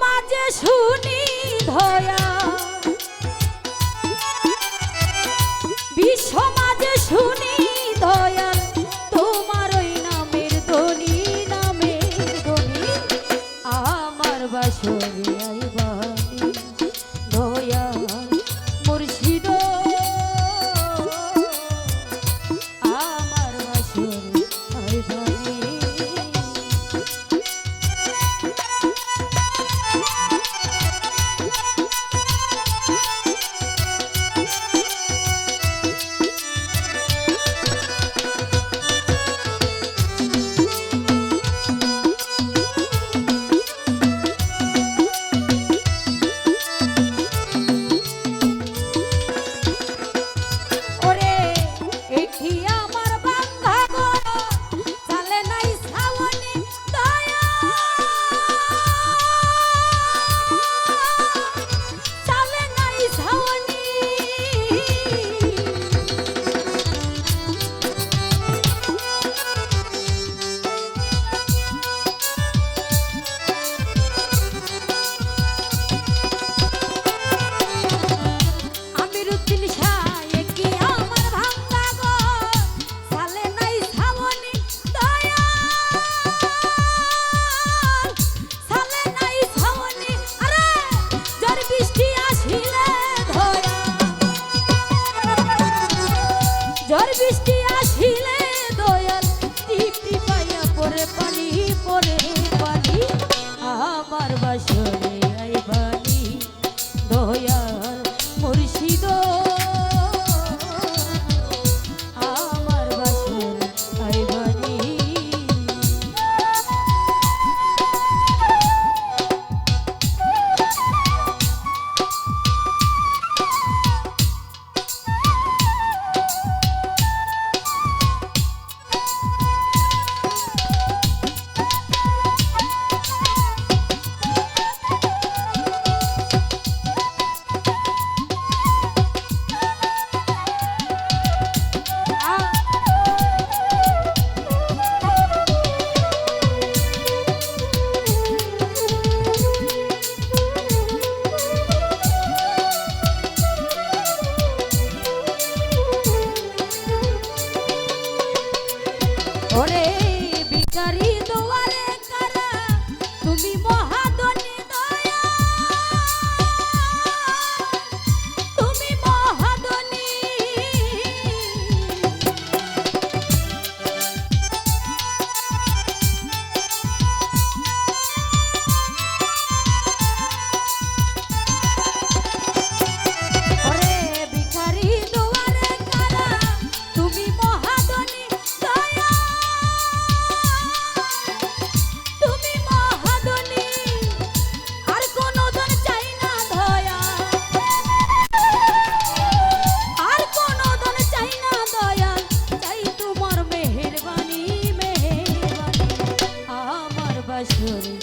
মাঝে শুনি ধয়া ঝড় বৃষ্টি আসিলে Viva! মেহেরবানি